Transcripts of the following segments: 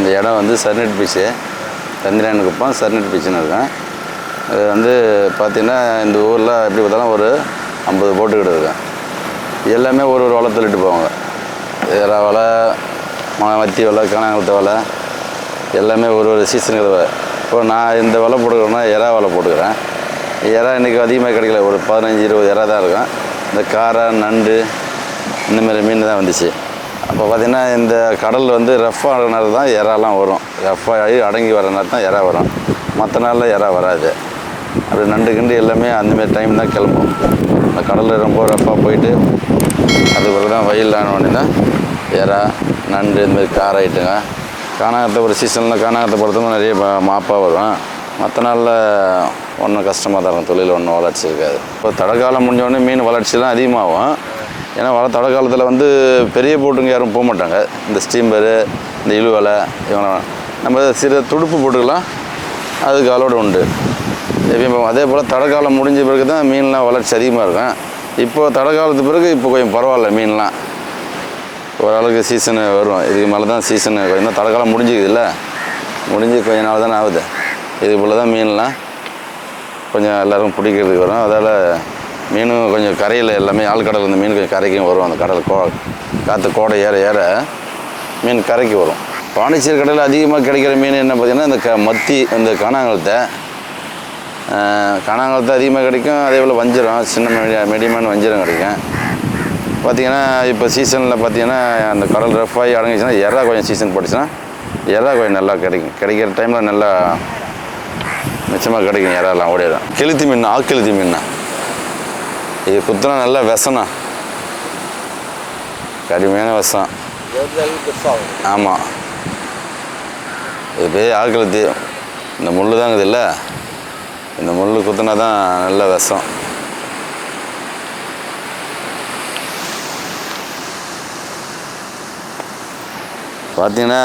இந்த இடம் வந்து சர்னட் பீச்சு சந்திரன் குப்பம் சர்னட் பீச்சுன்னு இருக்கேன் அது வந்து பார்த்திங்கன்னா இந்த ஊரில் எப்படி பார்த்தாலும் ஒரு ஐம்பது போட்டுக்கிட்டு இருக்கேன் எல்லாமே ஒரு ஒரு வலை தள்ளிட்டு போவாங்க. இறா வலை மத்தி வலை காணாங்கலத்த வலை எல்லாமே ஒரு ஒரு சீசனுக்கு இப்போ நான் இந்த வலை போட்டுக்கிறேன்னா எறா வலை போட்டுக்கிறேன். எறா இன்றைக்கி அதிகமாக கிடைக்கல. ஒரு பதினஞ்சு இருபது எறா தான் இருக்கும். இந்த காரை நண்டு இந்தமாரி மீன் தான் வந்துச்சு. அப்போ பார்த்திங்கன்னா இந்த கடல் வந்து ரஃப்பாக நேரம் தான் இறாலாம் வரும். ரஃப்பாக ஆகி அடங்கி வர நேரம் தான் இறா வரும். மற்ற நாளில் இறா வராது. அப்படி நண்டு கிண்டு எல்லாமே அந்தமாரி டைம் தான் கிளம்பும். அந்த கடலில் ரொம்ப ரஃப்பாக போயிட்டு அதுக்கு பிறகு தான் வயலான உடனே தான் இறா நண்டு இந்த கார ஐட்டுங்க காணாகத்தை ஒரு சீசனில் காணாகத்தை பொறுத்தவரை நிறைய மாப்பாக வரும். மற்ற நாளில் ஒன்றும் கஷ்டமாக தான் இருக்கும். தொழில் ஒன்றும் வளர்ச்சி இருக்காது. இப்போ தடை காலம் உடனே மீன் வளர்ச்சிலாம் அதிகமாகும். ஏன்னா வள தடை காலத்தில் வந்து பெரிய போட்டுங்க யாரும் போக மாட்டாங்க. இந்த ஸ்டீம்பரு இந்த இழுவலை இவங்க நம்ம சிறு துடுப்பு போட்டுக்கலாம். அதுக்கு அலோடு உண்டு. எப்பயும் அதே போல் தடை காலம் முடிஞ்ச பிறகு தான் மீன்லாம் வளர்ச்சி அதிகமாக இருக்கும். இப்போ தடை காலத்து பிறகு இப்போ கொஞ்சம் பரவாயில்ல மீன்லாம். ஓரளவுக்கு சீசனு வரும். இதுக்கு மேலே தான் சீசனு இன்னும் தடை காலம் முடிஞ்சுக்குதுல்ல. முடிஞ்சு கொஞ்ச நாள் தானே ஆகுது. இது போல் தான் மீன்லாம் கொஞ்சம் எல்லோரும் பிடிக்கிறதுக்கு வரும். அதால் மீனும் கொஞ்சம் கரையில் எல்லாமே ஆழ்கடல் இந்த மீன் கொஞ்சம் கரைக்கும் வரும். அந்த கடல் கோ காற்று கோடை ஏற ஏற மீன் கரைக்கு வரும். பாண்டிச்சேரி கடலில் அதிகமாக கிடைக்கிற மீன் என்ன பார்த்தீங்கன்னா இந்த க மத்தி இந்த காணாங்கலத்தை காணாங்கலத்தை அதிகமாக கிடைக்கும். அதே போல் வஞ்சிரம் சின்ன மீடியா மீடியமான வஞ்சிரம் கிடைக்கும். பார்த்தீங்கன்னா இப்போ சீசனில் பார்த்தீங்கன்னா அந்த கடல் ரஃப்பாகி அடங்கிச்சுன்னா எறா கொஞ்சம் சீசன் போட்டுச்சுன்னா எறா கொஞ்சம் நல்லா கிடைக்கும். கிடைக்கிற டைமில் நல்லா மிச்சமாக கிடைக்கும் எறாலாம் ஓடிடும் கெளுத்தி மீன் ஆக்கெழுத்தி மீன் இது குத்துனா நல்ல விஷம்ண்ணா. கடுமையான விஷம். ஆமாம் இது பெரிய ஆக்கெளுத்தி இந்த முள் தாங்குது இல்லை? இந்த முள் குத்துனா தான் நல்ல விஷம். பார்த்தீங்கன்னா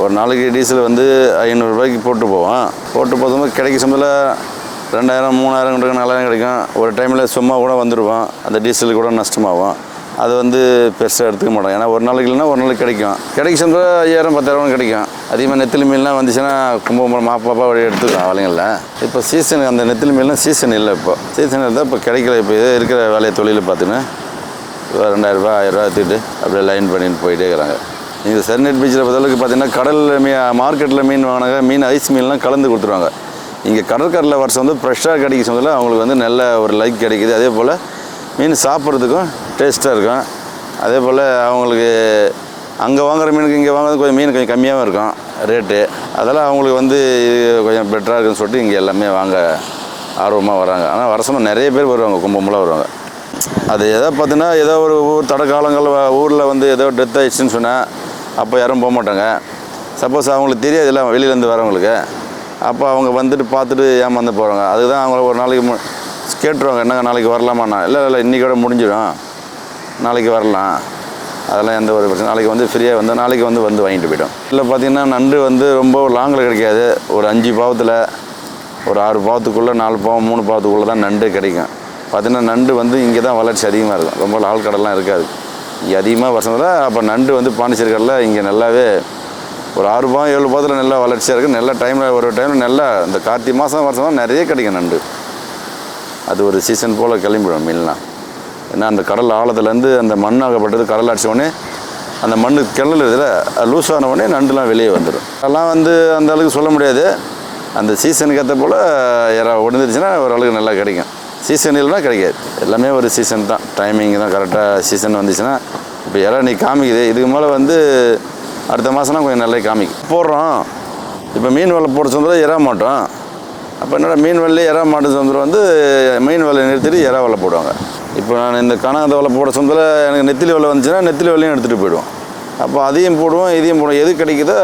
ஒரு நாளைக்கு டீசல் வந்து ஐநூறுரூபாய்க்கு போட்டு போவோம். போட்டு போகும்போது கிடைக்க சமயத்தில் ரெண்டாயிரம் மூணாயிரம் கிடைக்கும் நாலாயிரம் கிடைக்கும். ஒரு டைமில் சும்மா கூட வந்துடுவோம் அந்த டீசல் கூட நஷ்டமாகும் அது வந்து பெருசாக எடுத்துக்க மாட்டோம் ஏன்னா ஒரு நாளைக்கு இல்லைன்னா ஒரு நாளைக்கு கிடைக்கும். கிடைக்க சமயத்தில் ஐயாயிரம் பத்தாயிரம் கிடைக்கும். அதிகமாக நெத்திலி மீன்லாம் வந்துச்சுன்னா கும்பகோணம் மாப்பாப்பா வழி எடுத்துக்கலாம் வலைங்களில் இப்போ சீசன் அந்த நெத்திலி மீன்லாம் சீசன் இல்லை இப்போ. சீசன் இருந்தால் இப்போ கிடைக்கல. இப்போ இதே இருக்கிற வேலையை தொழில் பார்த்தீங்கன்னா ரெண்டாயிரரூபா ஆயிரரூபா எடுத்துக்கிட்டு அப்படியே லைன் பண்ணிட்டு போயிட்டே இருக்கிறாங்க. நீங்கள் சென்னை பீச்சில் பொறுத்தளவுக்கு பார்த்தீங்கன்னா கடலில் மீ மார்க்கெட்டில் மீன் வாங்கினாங்க. மீன் ஐஸ் மீன்லாம் கலந்து கொடுத்துருவாங்க. இங்கே கடற்கரையில் வருஷம் வந்து ஃப்ரெஷ்ஷாக கிடைக்க சொன்னதில் அவங்களுக்கு வந்து நல்ல ஒரு லைக் கிடைக்குது. அதே போல் மீன் சாப்பிட்றதுக்கும் டேஸ்ட்டாக இருக்கும். அதே போல் அவங்களுக்கு அங்கே வாங்குற மீனுக்கு இங்கே வாங்குறது கொஞ்சம் மீன் கொஞ்சம் கம்மியாகவும் இருக்கும் ரேட்டு அதெல்லாம் அவங்களுக்கு வந்து கொஞ்சம் பெட்டராக இருக்குன்னு சொல்லிட்டு இங்கே எல்லாமே வாங்க ஆர்வமாக வராங்க. ஆனால் வருஷமாக நிறைய பேர் வருவாங்க கும்பமெல்லாம் வருவாங்க. அது எதோ பார்த்தீங்கன்னா ஏதோ ஒரு ஊர் தடக்காலங்கள் ஊரில் வந்து ஏதோ டெத் ஆயிடுச்சுன்னு சொன்னால் அப்போ யாரும் போக மாட்டாங்க. சப்போஸ் அவங்களுக்கு தெரியாதுல்ல வெளியிலேருந்து வரவங்களுக்கு. அப்போ அவங்க வந்துட்டு பார்த்துட்டு ஏமாந்து போகிறாங்க அதுதான் அவங்கள ஒரு நாளைக்கு மு கேட்டுருவாங்க என்னங்க நாளைக்கு வரலாமாண்ணா இல்லை இல்லை இன்றைக்கோட முடிஞ்சிடும். நாளைக்கு வரலாம். அதெல்லாம் எந்த ஒரு பிரச்சனை நாளைக்கு வந்து ஃப்ரீயாக வந்து நாளைக்கு வந்து வந்து வாங்கிட்டு போய்டும். இல்லை பார்த்தீங்கன்னா நண்டு வந்து ரொம்ப லாங்கில் கிடைக்காது. ஒரு அஞ்சு பாவத்தில் ஒரு ஆறு பாவத்துக்குள்ளே நாலு பாவம் மூணு பாவத்துக்குள்ளே தான் நண்டு கிடைக்கும். பார்த்திங்கன்னா நண்டு வந்து இங்கே தான் வளர்ச்சி அதிகமாக இருக்கும். ரொம்ப லால் கடல்லாம் இருக்காது. இங்கே அதிகமாக வசந்தில் அப்போ நண்டு வந்து பாண்டிச்சேரி கடலில் இங்கே நல்லாவே ஒரு ஆறு ரூபாய் ஏழு ரூபாயில் நல்லா வளர்ச்சியாக இருக்குது நல்ல டைமில் ஒரு டைமில் நல்லா இந்த கார்த்திகை மாதம் வருஷம் நிறைய கிடைக்கும் நண்டு. அது ஒரு சீசன் போல் கிளம்பிடும் மீன்லாம். ஏன்னா அந்த கடல் ஆழத்துலேருந்து அந்த மண்ணாகப்பட்டது கடல் அடிச்ச உடனே அந்த மண் கிணல் இதில் லூஸ் ஆன உடனே நண்டுலாம் வெளியே வந்துடும். அதெல்லாம் வந்து அந்த அளவுக்கு சொல்ல முடியாது. அந்த சீசனுக்கு ஏற்ற போல் யாரா உடந்துருச்சுன்னா ஓரளவுக்கு நல்லா கிடைக்கும். சீசன் இல்லைன்னா கிடைக்காது. எல்லாமே ஒரு சீசன் தான். டைமிங் தான் கரெக்டாக சீசன் வந்துச்சுன்னா இப்போ யாரா நீ காமிக்குது இதுக்கு மேலே வந்து அடுத்த மாதம்னா கொஞ்சம் நல்லா காமிக்கும். போடுறோம். இப்போ மீன் வலை போட சொந்தம் இறா மாட்டோம். அப்போ என்னடா மீன் வலையே இறா மாட்டு சொந்தரம் வந்து மீன் வலையை நிறுத்திட்டு இறா வலை போடுவாங்க. இப்போ நான் இந்த கனகத்தை வலை போட சொந்தத்தில் எனக்கு நெத்திலி வலை வந்துச்சுன்னா நெத்திலி வலையும் எடுத்துகிட்டு போயிடுவோம். அப்போ அதையும் போடுவோம் இதையும் போடுவோம். எது கிடைக்குதோ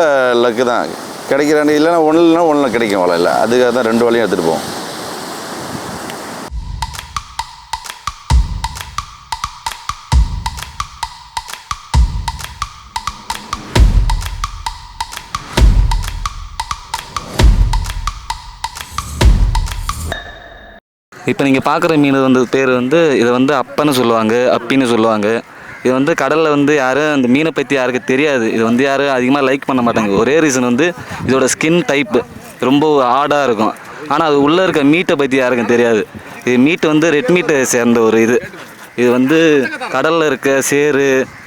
லக்கு தான். கிடைக்கிற இல்லைன்னா ஒன்று இல்லைன்னா ஒன்றில் கிடைக்கும் வலை இல்லை அதுக்காக தான் ரெண்டு வலையும் எடுத்துகிட்டு போவோம். இப்போ நீங்கள் பார்க்குற மீன் வந்து பேர் வந்து இதை வந்து அப்பன்னு சொல்லுவாங்க அப்பின்னு சொல்லுவாங்க. இது வந்து கடலில் வந்து யாரும் இந்த மீனை பற்றி யாருக்கு தெரியாது. இது வந்து யாரும் அதிகமாக லைக் பண்ண மாட்டாங்க. ஒரே ரீசன் வந்து இதோட ஸ்கின் டைப்பு ரொம்ப ஆடாக இருக்கும். ஆனால் அது உள்ளே இருக்க மீட்டை பற்றி யாருக்கும் தெரியாது. இது மீட் வந்து ரெட் மீட்டை சேர்ந்த ஒரு இது. இது வந்து கடலில் இருக்க சேறு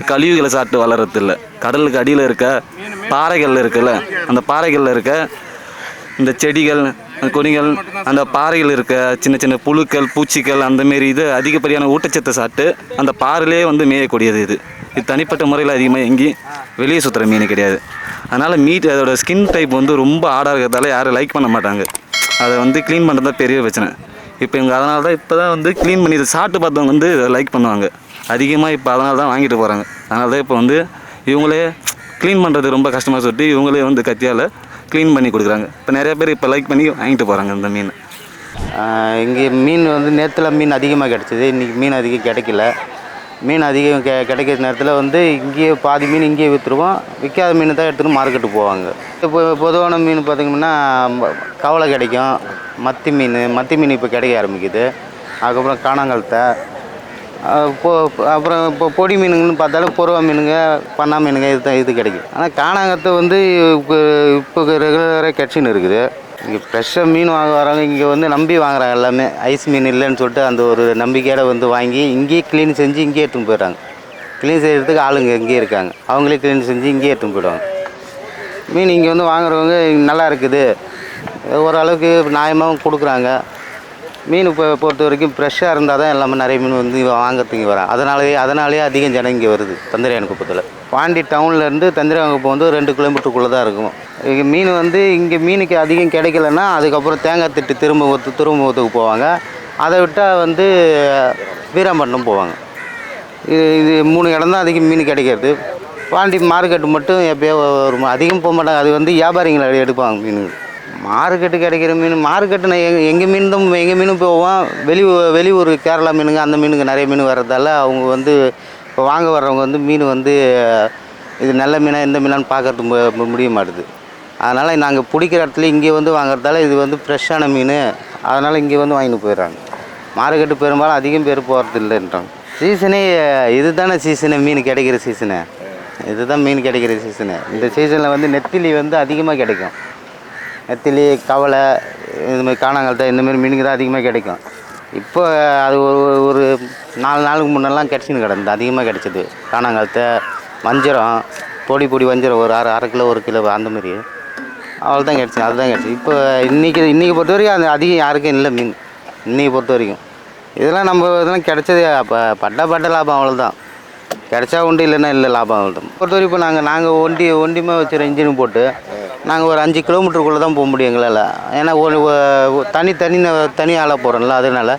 கழிவுகளை சாப்பிட்டு வளர்கிறதில்ல கடலுக்கு அடியில் இருக்க பாறைகள் இருக்குல்ல அந்த பாறைகளில் இருக்க இந்த செடிகள் கொடிகள் அந்த பாறையில் இருக்க சின்ன சின்ன புழுக்கள் பூச்சிகள் அந்த மாரி இது அதிகப்படியான ஊட்டச்சத்தை சாப்பிட்டு அந்த பாறையிலே வந்து மேயக்கூடியது இது. இது தனிப்பட்ட முறையில் அதிகமாக எங்கேயும் வெளியே சுற்றுற மீன் கிடையாது. அதனால் மீட் அதோட ஸ்கின் டைப் வந்து ரொம்ப ஆடாக இருக்கிறதால யாரும் லைக் பண்ண மாட்டாங்க. அதை வந்து க்ளீன் பண்ணுறது தான் பெரிய பிரச்சனை. இப்போ இவங்க அதனால தான் இப்போ தான் வந்து க்ளீன் பண்ணி இதை சாப்பிட்டு பார்த்தவங்க வந்து லைக் பண்ணுவாங்க. அதிகமாக இப்போ அதனால தான் வாங்கிட்டு போகிறாங்க அதனால தான் இப்போ வந்து இவங்களே க்ளீன் பண்ணுறது ரொம்ப கஷ்டமாக சொல்லிட்டு இவங்களே வந்து கத்தியால் க்ளீன் பண்ணி கொடுக்குறாங்க. இப்போ நிறைய பேர் இப்போ லைக் பண்ணி வாங்கிட்டு போகிறாங்க இந்த மீன். இங்கே மீன் வந்து நேரத்தில் மீன் அதிகமாக கிடச்சிது. இன்றைக்கி மீன் அதிகம் கிடைக்கல. மீன் அதிகம் கெ கிடைக்கிற நேரத்தில் வந்து இங்கேயே பாதி மீன் இங்கேயே விற்றுருவோம் விற்காத மீன் தான் எடுத்துகிட்டு மார்க்கெட்டுக்கு போவாங்க. இப்போ பொதுவான மீன் பார்த்திங்கன்னா கவலை கிடைக்கும். மத்தி மீன் மத்தி மீன் இப்போ கிடைக்க ஆரம்பிக்குது. அதுக்கப்புறம் காணாங்கழுத்தை அப்புறம் இப்போ பொடி மீனுங்கன்னு பார்த்தாலும் பொருவா மீனுங்க பண்ணா மீனுங்க இது தான் இது கிடைக்கும் ஆனால் காணாங்கத்தை வந்து இப்போ இப்போ ரெகுலராக கிடச்சின்னு இருக்குது. இங்கே ஃப்ரெஷ்ஷாக மீன் வாங்க வரவங்க இங்கே வந்து நம்பி வாங்குறாங்க எல்லாமே. ஐஸ் மீன் இல்லைன்னு சொல்லிட்டு அந்த ஒரு நம்பிக்கையோட வந்து வாங்கி இங்கேயே க்ளீன் செஞ்சு இங்கேயே எடுத்துன்னு போயிடுறாங்க. க்ளீன் செய்கிறதுக்கு ஆளுங்க இங்கேயே இருக்காங்க. அவங்களே க்ளீன் செஞ்சு இங்கேயே எடுத்துன்னு போயிடுவாங்க. மீன் இங்கே வந்து வாங்குறவங்க நல்லா இருக்குது. ஓரளவுக்கு நியாயமாகவும் கொடுக்குறாங்க. மீன் இப்போ பொறுத்த வரைக்கும் ஃப்ரெஷ்ஷாக இருந்தால் தான் எல்லாமே நிறைய மீன் வந்து வாங்குறதுக்கு வரான் அதனாலேயே அதனாலேயே அதிகம் ஜனம் இங்கே வருது தந்திரையான குப்பத்தில் பாண்டி டவுன்லேருந்து தந்திரையான குப்பம் வந்து ரெண்டு கிலோமீட்டருக்குள்ளே தான் இருக்கும். இங்கே மீன் வந்து இங்கே மீனுக்கு அதிகம் கிடைக்கலன்னா அதுக்கப்புறம் தேங்காய் திட்டு திரும்ப ஒத்து திரும்பத்துக்கு போவாங்க. அதை விட்டால் வந்து வீராம்பட்டினம் போவாங்க. இது இது மூணு இடம் தான் அதிகம் மீன் கிடைக்கிறது. பாண்டி மார்க்கெட்டு மட்டும் எப்பயோ ஒரு அதிகம் போக மாட்டாங்க. அது வந்து வியாபாரிங்களை எடுப்பாங்க மீன் மார்க்கெட்டு கிடைக்கிற மீன் மார்க்கெட்டு நான் எங்கள் எங்கள் மீன் தான் எங்கள் மீனும் போவோம் வெளி வெளியூர் கேரளா மீனுங்க அந்த மீனுக்கு நிறைய மீன் வர்றதால அவங்க வந்து இப்போ வாங்க வர்றவங்க வந்து மீன் வந்து இது நல்ல மீனாக எந்த மீனான்னு பார்க்கறது முடிய மாட்டுது. அதனால் நாங்கள் பிடிக்கிற இடத்துல இங்கே வந்து வாங்குறதால இது வந்து ஃப்ரெஷ்ஷான மீன். அதனால் இங்கே வந்து வாங்கிட்டு போயிடுறாங்க. மார்க்கெட்டு பெரும்பாலும் அதிகம் பேர் போகிறது இல்லைன்றாங்க சீசனே இது தானே சீசனு மீன் கிடைக்கிற சீசனு. இதுதான் மீன் கிடைக்கிற சீசனு. இந்த சீசனில் வந்து நெத்திலி வந்து அதிகமாக கிடைக்கும். நெத்திலி கவலை இதுமாதிரி மாதிரி இந்தமாரி இந்த மீனுங்க தான் அதிகமாக கிடைக்கும். இப்போ அது ஒரு ஒரு நாலு நாளுக்கு முன்னெல்லாம் கிடச்சின்னு கிடந்தது அதிகமாக கிடச்சிது. காணாங்கழுத்தை வஞ்சரம் பொடி பொடி வஞ்சரம் ஒரு அரை அரை கிலோ ஒரு கிலோ அந்தமாரி அவ்வளோ தான் கிடச்சி அதுதான் கிடச்சி. இப்போ இன்றைக்கி இன்றைக்கி பொறுத்த வரைக்கும் அது அதிகம் யாருக்கும் இல்லை மீன். இன்றைக்கி பொறுத்த வரைக்கும். இதெல்லாம் நம்ம இதெல்லாம் கிடச்சது அப்போ பட்ட பட்ட லாபம் அவ்வளோதான் கிடச்சா உண்டு இல்லைன்னா இல்லை லாபம் அவ்வளோதான் பொறுத்த வரைக்கும் இப்போ நாங்கள் நாங்கள் ஒண்டி ஒண்டியுமே வச்சுருக்க இன்ஜின் போட்டு நாங்கள் ஒரு அஞ்சு கிலோமீட்டருக்குள்ளே தான் போக முடியும் எங்களால். ஏன்னா ஒரு தனித்தனி தனி தனி தனி ஆளாக போகிறோம்ல அதனால.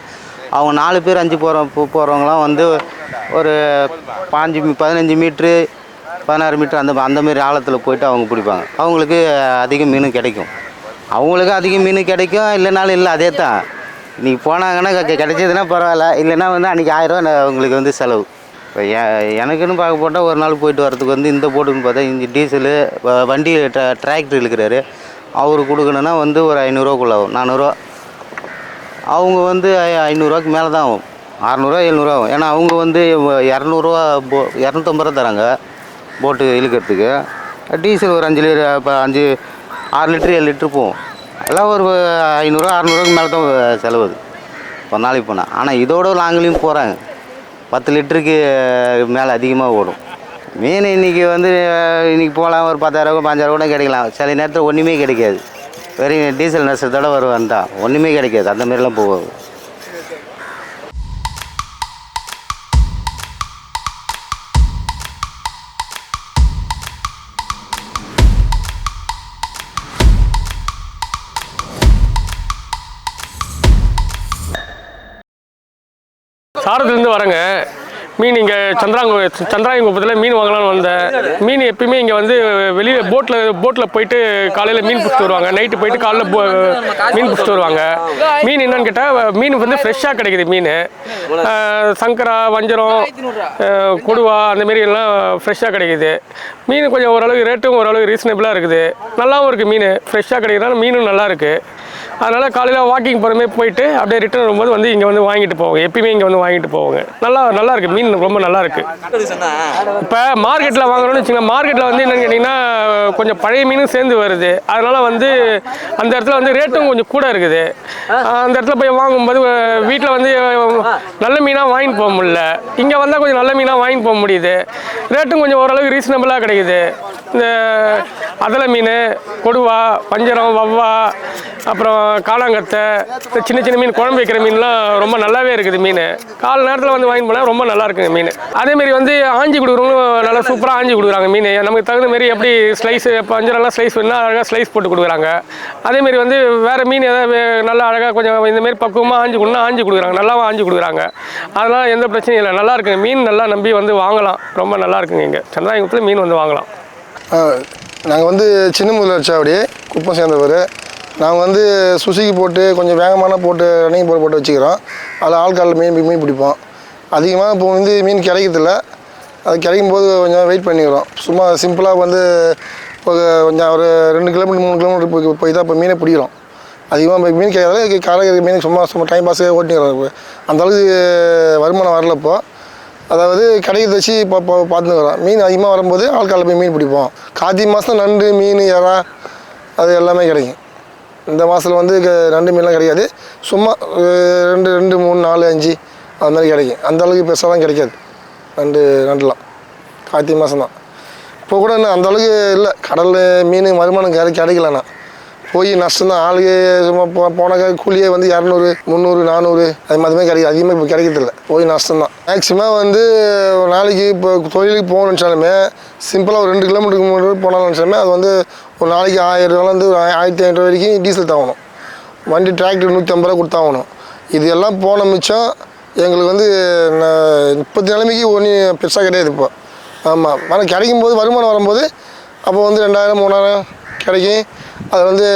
அவங்க நாலு பேர் அஞ்சு போகிற போகிறவங்களாம் வந்து ஒரு பாஞ்சு மீ- பதினஞ்சு மீட்ரு பதினாறு மீட்ரு அந்த அந்தமாரி ஆழத்தில் போயிட்டு அவங்க பிடிப்பாங்க. அவங்களுக்கு அதிக மீன் கிடைக்கும். அவங்களுக்கு அதிக மீன் கிடைக்கும் இல்லைனாலும் இல்லை அதே தான் இன்றைக்கி போனாங்கன்னா கிடைச்சதுன்னா பரவாயில்ல. இல்லைன்னா வந்து அன்றைக்கி ஆயிரம் அவங்களுக்கு வந்து செலவு. இப்போ எனக்குன்னு பார்க்க போட்டால் ஒரு நாள் போயிட்டு வரதுக்கு வந்து இந்த போட்டுன்னு பார்த்தா இங்கே டீசலு வ- வண்டி ட்ரா டிராக்டர் இழுக்கிறாரு. அவர் கொடுக்கணுன்னா வந்து ஒரு ஐநூறுரூவாக்குள்ள ஆகும். நானூறுரூவா அவங்க வந்து ஐநூறுரூவாக்கு மேலே தான் ஆகும். அறநூறுவா எழுநூறுவா ஆகும். ஏன்னா அவங்க வந்து இரநூறுவா போ இரநூத்தம்பது ரூபா தராங்க போட்டு இழுக்கிறதுக்கு. டீசல் ஒரு அஞ்சு லிட்டர் இப்போ அஞ்சு ஆறு லிட்டரு ஏழு லிட்டரு போகும். எல்லாம் ஒரு ஐநூறுரூவா அறநூறுவாக்கு மேலே தான் செலவு அது நாளைக்கு போனால். ஆனால் இதோட லாங்லேயும் போகிறாங்க. பத்து லிட்டருக்கு மேலே அதிகமாக ஓடும். மீன் இன்றைக்கி வந்து இன்றைக்கி போகலாம் ஒரு பத்தாயிரம் பஞ்சாயிரம் கூட கிடைக்கலாம். சில நேரத்தில் ஒன்றுமே கிடைக்காது. வெறும் டீசல் நஷ்டத்தோடு வருவான் தான். ஒன்றுமே கிடைக்காது. அந்த மாதிரிலாம் போகாது. சாரத்துலேருந்து வரேங்க. மீன் இங்கே சந்திராங்க சந்திராயங்குப்பத்தில் மீன் வாங்கலாம்னு வந்தேன். மீன் எப்பயுமே இங்கே வந்து வெளியில் போட்டில் போட்டில் போயிட்டு காலையில் மீன் பிடிச்சிட்டு வருவாங்க. நைட்டு போயிட்டு காலைல போ மீன் பிடிச்சிட்டு வருவாங்க. மீன் என்னன்னு கேட்டால் மீன் வந்து ஃப்ரெஷ்ஷாக கிடைக்குது மீன். சங்கரா வஞ்சரம் கொடுவா அந்த மாரி எல்லாம் ஃப்ரெஷ்ஷாக கிடைக்குது. மீன் கொஞ்சம் ஓரளவுக்கு ரேட்டும் ஓரளவுக்கு ரீசனபிளாக இருக்குது. நல்லாவும் இருக்குது மீன். ஃப்ரெஷ்ஷாக கிடைக்கிறதுனால மீனும் நல்லா இருக்குது அதனால் காலையில் வாக்கிங் போகிற மாதிரி போயிட்டு அப்படியே ரிட்டர்ன் வரும்போது வந்து இங்கே வந்து வாங்கிட்டு போவாங்க. எப்பயுமே இங்கே வந்து வாங்கிட்டு போவாங்க. நல்லா நல்லா இருக்குது மீன் ரொம்ப நல்லா இருக்குது இப்போ மார்க்கெட்டில் வாங்குறோம்னு வச்சுக்கோங்க. மார்க்கெட்டில் வந்து என்னென்னு கேட்டிங்கன்னா கொஞ்சம் பழைய மீனும் சேர்ந்து வருது. அதனால் வந்து அந்த இடத்துல வந்து ரேட்டும் கொஞ்சம் கூட இருக்குது. அந்த இடத்துல போய் வாங்கும்போது வீட்டில் வந்து நல்ல மீனாக வாங்கிட்டு போக முடியல. இங்கே வந்தால் கொஞ்சம் நல்ல மீனாக வாங்கிட்டு போக முடியுது. ரேட்டும் கொஞ்சம் ஓரளவுக்கு ரீசனபிளாக கிடைக்குது. இந்த அதலை மீன் கொடுவா பஞ்சரம் வவ்வா அப்புறம் காளாங்கத்தை இந்த சின்ன சின்ன மீன் குழம்பு வைக்கிற மீன்லாம் ரொம்ப நல்லாவே இருக்குது மீன். கால் நேரத்தில் வந்து வாங்கி போனால் ரொம்ப நல்லா இருக்குங்க மீன். அதேமாரி வந்து ஆஞ்சி கொடுக்குறவங்களும் நல்லா சூப்பராக ஆஞ்சி கொடுக்குறாங்க மீன். நமக்கு தகுந்த மாரி எப்படி ஸ்லைஸ் பஞ்சரெல்லாம் ஸ்லைஸ் வேணால் அழகாக ஸ்லைஸ் போட்டு கொடுக்குறாங்க. அதேமாரி வந்து வேறு மீன் ஏதாவது நல்லா அழகாக கொஞ்சம் இந்தமாரி பக்குவமாக ஆஞ்சி கொடுனா ஆஞ்சி கொடுக்குறாங்க. நல்லாவும் ஆஞ்சி கொடுக்குறாங்க. அதெல்லாம் எந்த பிரச்சனையும் இல்லை. நல்லா இருக்குங்க. மீன் நல்லா நம்பி வந்து வாங்கலாம். ரொம்ப நல்லா இருக்குங்க இங்கே. சந்திராயகுளத்தில் மீன் வந்து வாங்கலாம். நாங்கள் வந்து சின்ன முதலட்சாவடி குப்பம் சேர்ந்தவர். நாங்கள் வந்து சுசிக்கு போட்டு கொஞ்சம் வேகமான போட்டு ரன்னிங் போட்டு போட்டு வச்சுக்கிறோம். அதில் ஆள்காலில் மீன் மீன் பிடிப்போம். அதிகமாக இப்போ வந்து மீன் கிடைக்கிறதில்ல. அது கிடைக்கும் போது கொஞ்சம் வெயிட் பண்ணிக்கிறோம். சும்மா சிம்பிளாக வந்து இப்போ கொஞ்சம் ஒரு ரெண்டு கிலோமீட்டர் மூணு கிலோமீட்டர் போய் போய் தான் இப்போ மீனை பிடிக்கிறோம். அதிகமாக மீன் கிடையாது காலை மீன் சும்மா சும்மா டைம் பாஸே ஓட்டிக்கிறோம் அந்த அளவுக்கு வருமானம் வரல இப்போது அதாவது கடையை வச்சு இப்போ இப்போ வரோம். மீன் அதிகமாக வரும்போது ஆள்காலில் போய் மீன் பிடிப்போம். கார்த்திகை மாதம் நண்டு மீன் இறா அது எல்லாமே கிடைக்கும். இந்த மாதத்தில் வந்து க- நண்டு மீன்லாம் கிடைக்காது. சும்மா ரெண்டு ரெண்டு மூணு நாலு அஞ்சு அது மாதிரி கிடைக்கும். அந்த அளவுக்கு பெருசாலாம் கிடைக்காது. நண்டு நண்டுலாம். கார்த்திகை மாதம் தான் இப்போ கூட இன்னும் அந்த அளவுக்கு இல்லை. கடல் மீன் வருமானம் கிடைக்கலண்ணா போய் நஷ்டம் தான் ஆளுக்கு சும்மா போ போனாக்கா கூலியே வந்து இரநூறு முந்நூறு நானூறு அது மாதிரி கிடைக்கும் அதிகமாக இப்போ கிடைக்கிறதில்ல. போய் நஷ்டம் தான் மேக்ஸிமம் வந்து ஒரு நாளைக்கு இப்போ தொழிலுக்கு போகணும்னு நினச்சாலுமே சிம்பிளாக ஒரு ரெண்டு கிலோமீட்டருக்கு மூணு போனாலும் நினச்சாலுமே அது வந்து ஒரு நாளைக்கு ஆயிரம் ரூபாலேருந்து ஒரு ஆயிரத்தி ஐநூறு வரைக்கும் டீசல் தாகணும் வண்டி டிராக்டர் நூற்றி ஐம்பது ரூபா கொடுத்தாகணும் இது எல்லாம் போன மிச்சம் எங்களுக்கு வந்து ந- இப்போத்தி நிலைமைக்கு ஒன்றும் பெருசாக கிடையாது இப்போ. ஆமாம் ஆனால் கிடைக்கும் போது வருமானம் வரும்போது அப்போ வந்து ரெண்டாயிரம் மூணாயிரம் கிடைக்கும். அது வந்து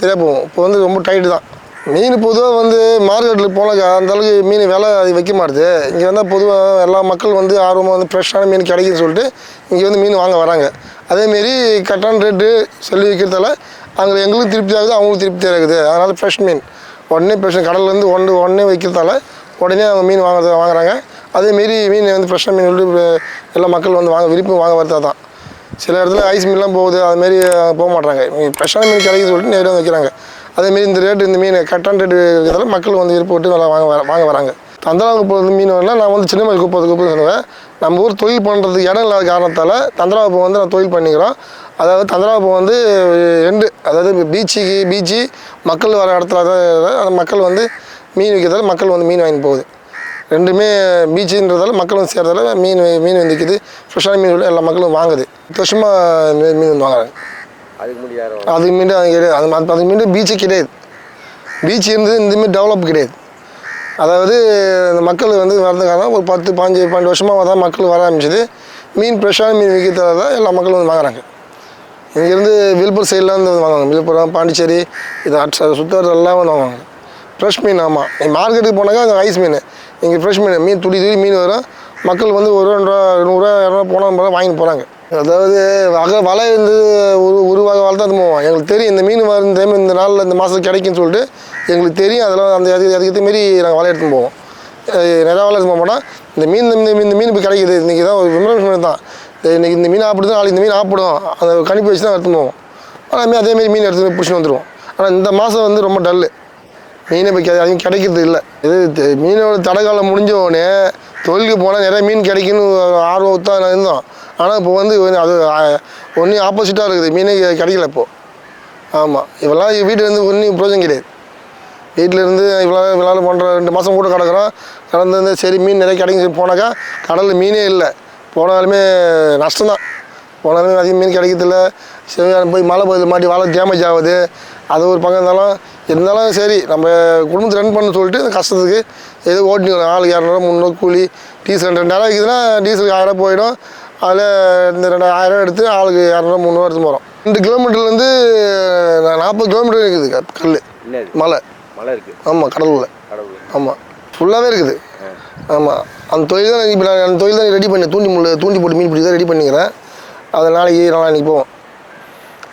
தெரியா போகும் இப்போ வந்து ரொம்ப டைட்டு தான். மீன் பொதுவாக வந்து மார்க்கெட்டில் போனாக்கா அந்த அளவுக்கு மீன் விலை அது வைக்க மாட்டுது. இங்கே வந்தால் பொதுவாக எல்லா மக்கள் வந்து ஆர்வமாக வந்து ஃப்ரெஷ்ஷான மீன் கிடைக்குதுன்னு சொல்லிட்டு இங்கே வந்து மீன் வாங்க வராங்க. அதேமாரி கரெக்டான ரேட்டு சொல்லி வைக்கிறதால அங்கே எங்களுக்கும் திருப்தி ஆகுது அவங்களுக்கும் திருப்தி ஆகுது. அதனால் ஃப்ரெஷ் மீன். உடனே ஃப்ரெஷ் கடல்லேருந்து ஒன்று உடனே வைக்கிறதால உடனே அவங்க மீன் வாங்க வாங்குறாங்க. அதேமாரி மீன் வந்து ஃப்ரெஷ்ஷாக மீன் வந்து எல்லா மக்கள் வந்து வாங்க விருப்பம் வாங்க வரதா தான் சில இடத்துல ஐஸ் மீன்லாம் போகுது அதுமாரி போக மாட்டாங்க ஃப்ரெஷ்ஷான மீன் கிடைக்க சொல்லிட்டு நேரம் வைக்கிறாங்க. அதேமாரி இந்த ரேட்டு இந்த மீன் கட்டான ரேட்டு இருக்கிறதால மக்கள் வந்து விருப்பப்பட்டு நல்லா வாங்க வர- வாங்க வராங்க. தந்திராவுக்கு போகிறது மீன் வரலாம் நான் வந்து சின்ன குப்பை கூப்பிட்டு சொல்லுவேன். நம்ம ஊர் தொழில் பண்ணுறதுக்கு இடம் இல்லாத காரணத்தால் தந்தராவை வந்து நான் தொழில் பண்ணிக்கிறோம். அதாவது தந்தராவை வந்து ரெண்டு அதாவது பீச்சுக்கு பீச்சு மக்கள் வர இடத்துல தான் அந்த மக்கள் வந்து மீன் விற்கிறதால மக்கள் வந்து மீன் வாங்கி போகுது. ரெண்டுமே பீச்சுன்றதால மக்கள் வந்து சேர்றதால மீன் மீன் வந்து விற்கிது ஃப்ரெஷ்ஷான மீன் எல்லா மக்களும் வாங்குது. வருஷமாக மீன் வந்து வாங்குறாங்க. அதுக்கு மீண்டும் அது கிடையாது. அது அது- அதுக்கு மீண்டும் பீச்சே கிடையாது. பீச் இருந்தது இந்தமாரி டெவலப் கிடையாது. அதாவது இந்த மக்கள் வந்து வரதுக்காக ஒரு பத்து பாஞ்சு பன்னெண்டு வருஷமாக தான் மக்கள் வர ஆரம்பிச்சது. மீன் ஃப்ரெஷ்ஷான மீன் விற்கிறதால தான் எல்லா மக்களும் வந்து வாங்குறாங்க. இங்கேருந்து விழுப்புரம் சைட்லாம் வந்து வாங்குவாங்க. விழுப்புரம் பாண்டிச்சேரி இது எல்லாம் வந்து வாங்குவாங்க. ஃப்ரெஷ் மீன் ஆமாம் மார்க்கெட்டுக்கு போனாக்கா அங்கே ஐஸ் மீன். இங்கே ஃப்ரெஷ் மீன் மீன் துடி துடி மீன் வரும் மக்கள் வந்து ஒரு ரெண்டு ரூபா நூறுரூவா இரநூறுவா போனால் வாங்கிட்டு போகிறாங்க அதாவது வகை வலை வந்து ஒரு ஒரு வகை வலை தான் போவோம் எங்களுக்கு தெரியும் இந்த மீன் வர இந்த இந்த நாளில் இந்த மாதம் கிடைக்குன்னு சொல்லிட்டு எங்களுக்கு தெரியும். அதெல்லாம் அந்த அதுக்கு அதுக்கேற்ற மாரி நாங்கள் வலை எடுத்துன்னு போவோம். நிறையா வலை எடுத்துன்னு போனால் இந்த மீன் இந்த மீன் இந்த மீன் இப்போ கிடைக்குது. இன்றைக்கி தான் ஒரு விமர்சனம் தான். இன்றைக்கி இந்த மீன் ஆப்பிடுது நாளைக்கு இந்த மீன் ஆப்பிடும் அந்த கணிப்பு வச்சு தான் எடுத்துன்னு போவோம். ஆனால் அதேமாரி மீன் எடுத்து பிடிச்சி வந்துடுவோம் ஆனால் இந்த மாதம் வந்து ரொம்ப டல்லு மீன் இப்போ அதிகம் கிடைக்கிறது இல்லை. இது மீனோட தடைக்காலம் முடிஞ்ச உடனே தொழிலுக்கு போனால் நிறைய மீன் கிடைக்குன்னு ஆர்வம் தான் இருந்தோம். ஆனால் இப்போ வந்து அது ஒன்றும் ஆப்போசிட்டாக இருக்குது. மீனே கிடைக்கல இப்போது ஆமாம் இவெல்லாம் வீட்டில் இருந்து ஒன்றும் பிரயோஜனம் கிடையாது. வீட்டில் இருந்து இவ்வளோ இவ்வளோ பண்ணுற ரெண்டு மாதம் கூட கிடக்குறோம். கடந்து வந்து சரி மீன் நிறைய கிடைக்கும் போனாக்கா கடலில் மீனே இல்லை. போனாலுமே நஷ்டம்தான். போனாலுமே அதிகம் மீன் கிடைக்கிறதில்ல. சரி போய் மழை பெய்யுது மாட்டி வாழை டேமேஜ் ஆகுது. அது ஒரு பக்கம் இருந்தாலும் இருந்தாலும் சரி நம்ம குடும்பத்தை ரன் பண்ண சொல்லிட்டு இந்த கஷ்டத்துக்கு ஏதோ ஓட்டிக்கிறோம் ஆளுக்கு இரநூறுவா முந்நூறு கூலி டீசல் ரெண்டாயிரம் இருக்குதுன்னா டீசலுக்கு ஆயிரம் போயிடும். அதில் இந்த ரெண்டு ஆயிரம் எடுத்து ஆளுக்கு இரநூறுவா முந்நூறுவா எடுத்து போகிறோம் ரெண்டு கிலோமீட்டர்லேருந்து நாற்பது கிலோமீட்டர் இருக்குது கல் மலை. மழை இருக்குது ஆமாம் கடலுள்ள ஆமாம் ஃபுல்லாகவே இருக்குது. ஆமாம் அந்த தொழில் தான் இப்போ நான் அந்த தொழில் தான் ரெடி பண்ணி தூண்டி முள்ள தூண்டி போட்டு மீன் பிடிக்க ரெடி பண்ணிக்கிறேன். அது நாளைக்கு நாளைக்கு போவோம்.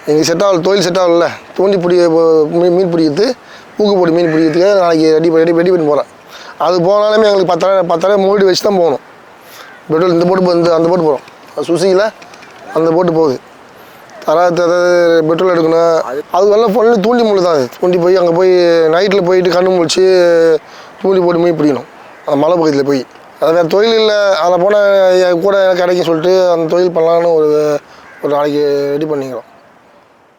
எங்கள் செட் ஆகல தொழில் செட் ஆகல தூண்டி பிடி மீன் மீன் பிடிக்கிறது ஊக்கு போட்டு மீன் பிடிக்கிறதுக்கு நாளைக்கு ரெடி ரெடி ரெடி பண்ணி போகிறேன் அது போனாலுமே எங்களுக்கு பத்தாயிரம் பத்தாயிரம் மூடி வச்சு தான் போகணும். பெட்ரோல் இந்த போட்டு இந்த அந்த போட்டு போகிறோம் சுசியில் அந்த போட்டு போகுது. தராத்து அதாவது பெட்ரோல் எடுக்கணும். அது வெள்ளம் ஃபுல்லு தூண்டி முள் தான் அது. தூண்டி போய் அங்கே போய் நைட்டில் போயிட்டு கண்ணு முழிச்சு தூண்டி போட்டு மீன் பிடிக்கணும். அந்த மலை பக்கத்தில் போய். அது வேறு தொழில் இல்லை. அதில் போனால் கூட கிடைக்கும் சொல்லிட்டு அந்த தொழில் பண்ணலான்னு ஒரு ஒரு நாளைக்கு ரெடி பண்ணிக்கிறோம்.